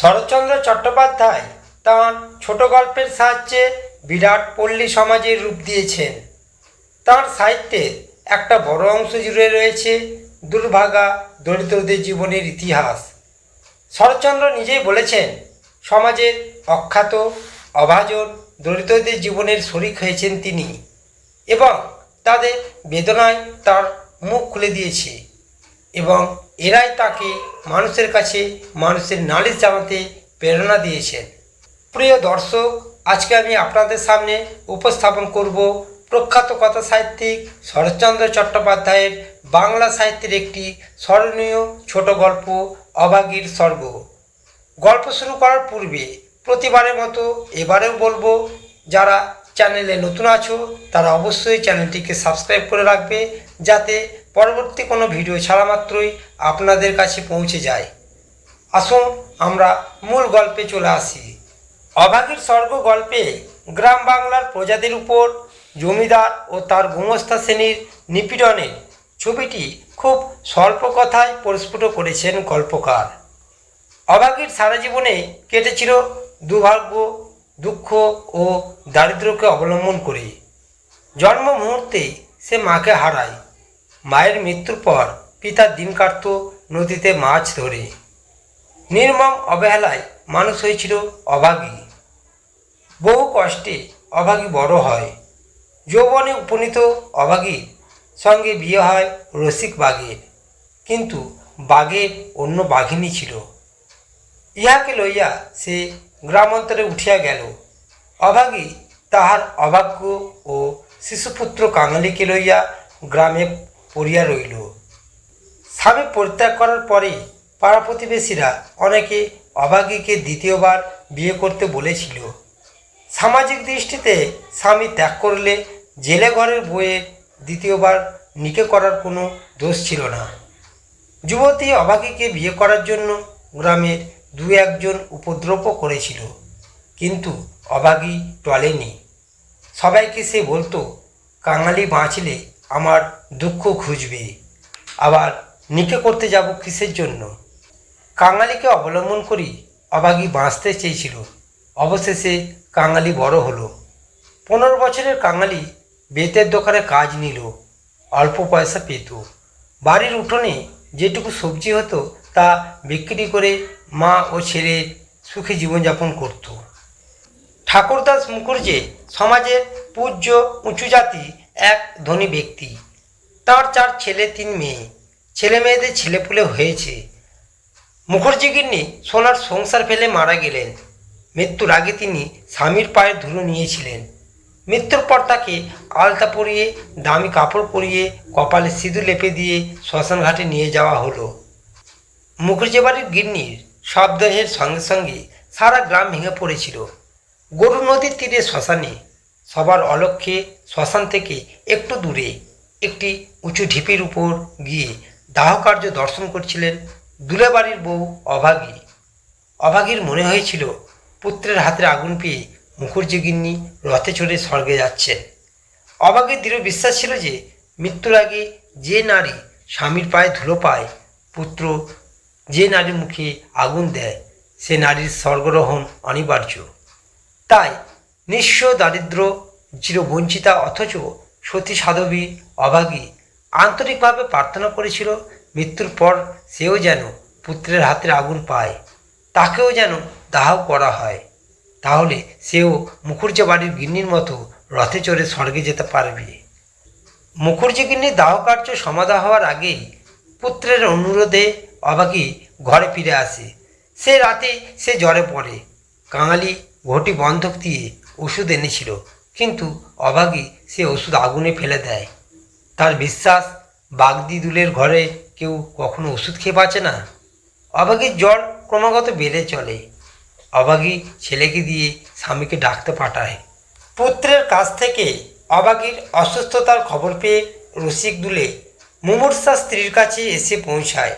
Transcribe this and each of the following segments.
শরৎচন্দ্র চট্টোপাধ্যায় তাঁর ছোট গল্পের সাহায্যে বিরাট পল্লী সমাজের রূপ দিয়েছেন। তাঁর সাহিত্যের একটা বড় অংশ জুড়ে রয়েছে দুর্ভাগা দরিদ্রদের জীবনের ইতিহাস। শরৎচন্দ্র নিজেই বলেছেন সমাজের অখ্যাত, অভাজন দরিদ্রদের জীবনের শরিক হয়েছেন তিনি এবং তাদের বেদনায় তার মুখ খুলে দিয়েছে এবং এরাই তাকে মানুষের কাছে মানুষের নালিশ জানাতে প্রেরণা দিয়েছেন। প্রিয় দর্শক, আজকে আমি আপনাদের সামনে উপস্থাপন করব প্রখ্যাত কথা সাহিত্যিক শরৎচন্দ্র চট্টোপাধ্যায়ের বাংলা সাহিত্যের একটি স্মরণীয় ছোট গল্প অভাগীর স্বর্গ। গল্প শুরু করার পূর্বে প্রতিবারের মতো এবারেও বলব, যারা চ্যানেলে নতুন আছো, তারা অবশ্যই চ্যানেলটিকে সাবস্ক্রাইব করে রাখবে যাতে পরবর্তী কোনো ভিডিও ছাড়া মাত্রই আপনাদের কাছে পৌঁছে যায়। আসুন আমরা মূল গল্পে চলে আসি। অভাগীর স্বর্গ গল্পে গ্রাম বাংলার প্রজাদের উপর জমিদার ও তার গুমস্তা শ্রেণির নিপীড়নের ছবিটি খুব স্বল্প কথায় পরিস্ফুট করেছেন গল্পকার। অভাগীর সারা জীবনে কেটেছিল দুর্ভাগ্য, দুঃখ ও দারিদ্র্যকে অবলম্বন করে। জন্ম মুহূর্তে সে মাকে হারায়। মায়ের মৃত্যুর পর পিতার দিন কাটত নদীতে মাছ ধরে। নির্মম অবহেলায় মানুষ হয়েছিল অভাগী। বহু কষ্টে অভাগী বড় হয়। যৌবনে উপনীত অভাগীর সঙ্গে বিয়ে হয় রসিক বাঘের কিন্তু বাঘের অন্য বাঘিনী ছিল। ইহাকে লইয়া সে গ্রামান্তরে উঠিয়া গেল। অভাগী তাহার অভাগ্য ও শিশুপুত্র কাঙালিকে লইয়া গ্রামে পড়িয়া রইল। স্বামী পরিত্যাগ করার পরে পাড়া প্রতিবেশীরা অনেকে অভাগীকে দ্বিতীয়বার বিয়ে করতে বলেছিল। সামাজিক দৃষ্টিতে স্বামী ত্যাগ করলে জেলে ঘরের বইয়ে দ্বিতীয়বার নিকে করার কোনো দোষ ছিল না। যুবতী অভাগীকে বিয়ে করার জন্য গ্রামের দু একজন উপদ্রব করেছিল, কিন্তু অভাগী টলেনি। সবাইকে সে বলতো, কাঙালি বাঁচলে আমার দুঃখ খুঁজবে। আবার নিকে করতে যাব কিসের জন্য? কাঙালিকে অবলম্বন করি অভাগী বাঁচতে চেয়েছিল। অবশেষে কাঙালি বড় হলো। পনেরো বছরের কাঙালি বেতের দোকানে কাজ নিল। অল্প পয়সা পেত। বাড়ির উঠোনে যেটুকু সবজি হতো তা বিক্রি করে মা ও ছেলে সুখে জীবনযাপন করত। ঠাকুরদাস মুখুর্জি সমাজের পূজ্য উঁচু জাতি এক ধনী ব্যক্তি। তার চার ছেলে, তিন মেয়ে। ছেলে মেয়েদের ছেলেপুলে হয়েছে। মুখর্জি গিন্নি সোনার সংসার ফেলে মারা গেলেন। মৃত্যুর আগে তিনি স্বামীর পায়ে ধুলো নিয়েছিলেন। মৃত্যুর পর তাকে আলতা পরিয়ে, দামি কাপড় পরিয়ে, কপালে সিঁদুর লেপে দিয়ে শ্মশান ঘাটে নিয়ে যাওয়া হলো। মুখর্জি বাড়ির গিন্নির শবদেহের সঙ্গে সঙ্গে সারা গ্রাম ভেঙে পড়েছিল। গরু নদীর তীরে শ্মশানে সবার অলক্ষ্যে শ্মশান থেকে একটু দূরে একটি উঁচু ঢিপির উপর গিয়ে দাহকার্য দর্শন করছিলেন দুলে বাড়ির বউ অভাগী। অভাগীর মনে হয়েছিল পুত্রের হাতের আগুন পেয়ে মুখুর্জি গিন্নি রথে চড়ে স্বর্গে যাচ্ছেন। অভাগীর দৃঢ় বিশ্বাস ছিল যে মৃত্যুর আগে যে নারী স্বামীর পায়ে ধুলো পায়, পুত্র যে নারীর মুখে আগুন দেয়, সে নারীর স্বর্গরোহণ অনিবার্য। তাই নিঃস্ব দারিদ্র, চিরবঞ্চিতা অথচ সতী সাধবী অভাগী। আন্তরিকভাবে প্রার্থনা করেছিল, মৃত্যুর পর সেও যেন পুত্রের হাতের আগুন পায়, তাকেও যেন দাহ করা হয়। তাহলে সেও মুখুর্জি বাড়ির গিন্নির মতো রথে চড়ে স্বর্গে যেতে পারবে। মুখুর্জি গিন্নির দাহ কার্য সমাধা হওয়ার আগেই পুত্রের অনুরোধে অবাকি ঘরে ফিরে আসে। সে রাতে সে জ্বরে পড়ে। কাঙালি ঘটি বন্ধক দিয়ে ওষুধ এনেছিল। কিন্তু অভাগী সে ওষুধ আগুনে ফেলে দেয়। তার বিশ্বাস, বাগদি দুলের ঘরে কেউ কখনো ওষুধ খেয়ে বাঁচে না। অভাগীর জ্বর ক্রমাগত বেড়ে চলে। অভাগী ছেলেকে দিয়ে স্বামীকে ডাকতে পাঠায়। পুত্রের কাছ থেকে অভাগীর অসুস্থতার খবর পেয়ে রসিক দুলে মুমূর্ষা স্ত্রীর কাছে এসে পৌঁছায়।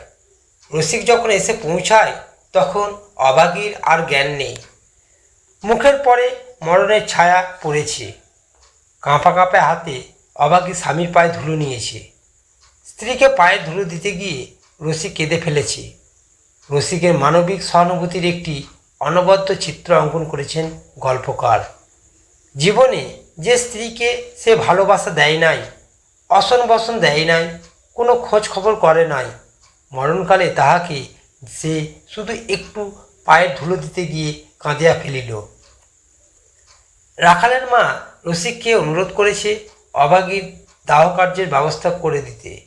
রসিক যখন এসে পৌঁছায়, তখন অভাগীর আর জ্ঞান নেই। মুখের পরে মরণের ছায়া পড়েছে। কাঁপা কাঁপা হাতে অভাগী স্বামীর পায়ে ধুলো নিয়েছে। স্ত্রীকে পায়ে ধুলো দিতে গিয়ে রসিক কেঁদে ফেলেছে। রসিকের মানবিক সহানুভূতির একটি অনবদ্য চিত্র অঙ্কন করেছেন গল্পকার। জীবনে যে স্ত্রীকে সে ভালোবাসা দেয় নাই, অসন বসন দেয় নাই, কোনো খোঁজ খবর করে নাই, মরণকালে তাহাকে সে শুধু একটু পায়ের ধুলো দিতে গিয়ে কাঁদিয়া ফেলিল। রাখালের মা রসিককে অনুরোধ করেছে অভাগীর দাহ কার্যের ব্যবস্থা করে দিতে।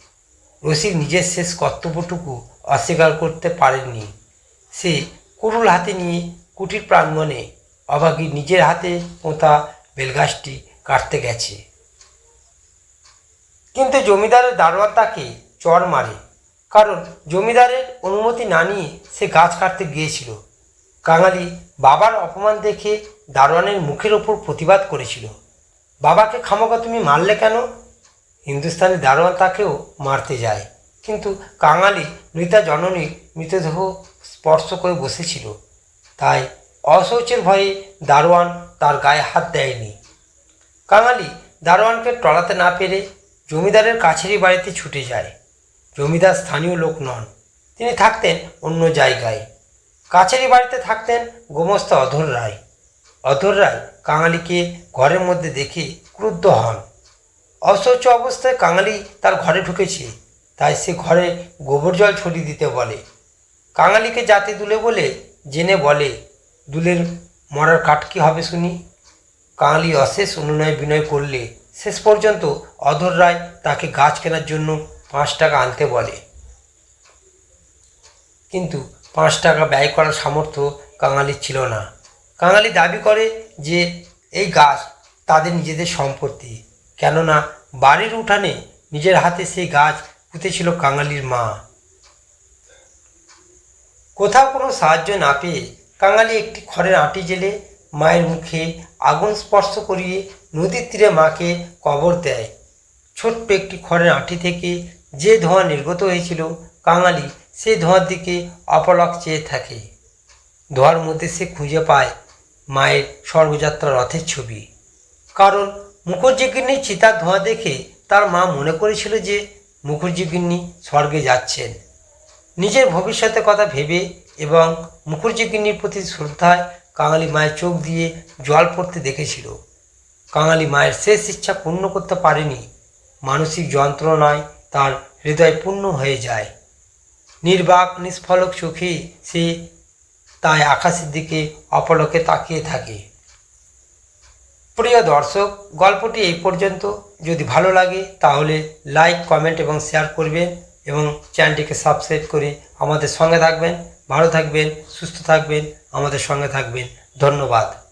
রসিক নিজের শেষ কর্তব্যটুকু অস্বীকার করতে পারেননি। সে কুরুল হাতে নিয়ে কুটির প্রাঙ্গণে অভাগী নিজের হাতে পোঁতা বেলগাছটি কাটতে গেছে। কিন্তু জমিদারের দারোয়ান তাকে চর মারে। কারণ জমিদারের অনুমতি না নিয়ে সে গাছ কাটতে গিয়েছিল। কাঙালি বাবার অপমান দেখে দারোয়ানের মুখের ওপর প্রতিবাদ করেছিল। বাবাকে খামোকা তুমি মারলে কেন? হিন্দুস্তানি দারোয়ান তাকেও মারতে যায়। কিন্তু কাঙালি মৃতা জননীর মৃতদেহ স্পর্শ করে বসেছিল। তাই অশৌচের ভয়ে দারোয়ান তার গায়ে হাত দেয়নি। কাঙালি দারোয়ানকে টলাতে না পেরে জমিদারের কাছেরই বাড়িতে ছুটে যায়। জমিদার স্থানীয় লোক নন। তিনি থাকতেন অন্য জায়গায়। কাছেরই বাড়িতে থাকতেন গোমস্ত অধর রায়। অধর রায় কাঙালিকে ঘরের মধ্যে দেখে ক্রুদ্ধ হন। অসহ্য অবস্থায় কাঙালি তার ঘরে ঢুকেছে, তাই সে ঘরে গোবর জল ছড়িয়ে দিতে বলে। কাঙালিকে জাতি দুলে বলে জেনে বলে, দুলের মরার কাঠ কি হবে শুনি? কাঙালি অশেষ অনুনয় বিনয় করলে শেষ পর্যন্ত অধর রায় তাকে গাছ কেনার জন্য পাঁচ টাকা আনতে বলে। কিন্তু পাঁচ টাকা ব্যয় করার সামর্থ্য কাঙালির ছিল না। কাঙালি দাবি করে যে এই গাছ তাদের নিজেদের সম্পত্তি, কেননা বাড়ির উঠানে নিজের হাতে সেই গাছ পুঁতেছিল কাঙালির মা। কোথাও কোনো সাহায্য না পেয়ে কাঙালি একটি খড়ের আঁটি জেলে মায়ের মুখে আগুন স্পর্শ করিয়ে নদীর তীরে মাকে কবর দেয়। ছোট্ট একটি খড়ের আঁটি থেকে যে ধোঁয়া নির্গত হয়েছিল কাঙালি সে ধোঁয়ার দিকে অপলক চেয়ে থাকে। ধোঁয়ার মধ্যে সে খুঁজে পায় মায়ের স্বর্গযাত্রা রথের ছবি। কারণ মুখর্জিগিন্নির চিতার ধোঁয়া দেখে তার মা মনে করেছিল যে মুখর্জিগিন্নি স্বর্গে যাচ্ছেন। নিজের ভবিষ্যতের কথা ভেবে এবং মুখর্জিগিন্নির প্রতি শ্রদ্ধায় কাঙালি মায়ের চোখ দিয়ে জল পড়তে দেখেছিল। কাঙালি মায়ের শেষ ইচ্ছা পূর্ণ করতে পারেনি। মানসিক যন্ত্রণায় তার হৃদয় পূর্ণ হয়ে যায়। নির্বাক, নিষ্ফলক চোখে সে তাই আকাশের দিকে অপলকে তাকিয়ে থাকে। প্রিয় দর্শক, গল্পটি এই পর্যন্ত। যদি ভালো লাগে, তাহলে লাইক, কমেন্ট এবং শেয়ার করবেন এবং চ্যানেলটিকে সাবস্ক্রাইব করে আমাদের সঙ্গে থাকবেন। ভালো থাকবেন, সুস্থ থাকবেন, আমাদের সঙ্গে থাকবেন। ধন্যবাদ।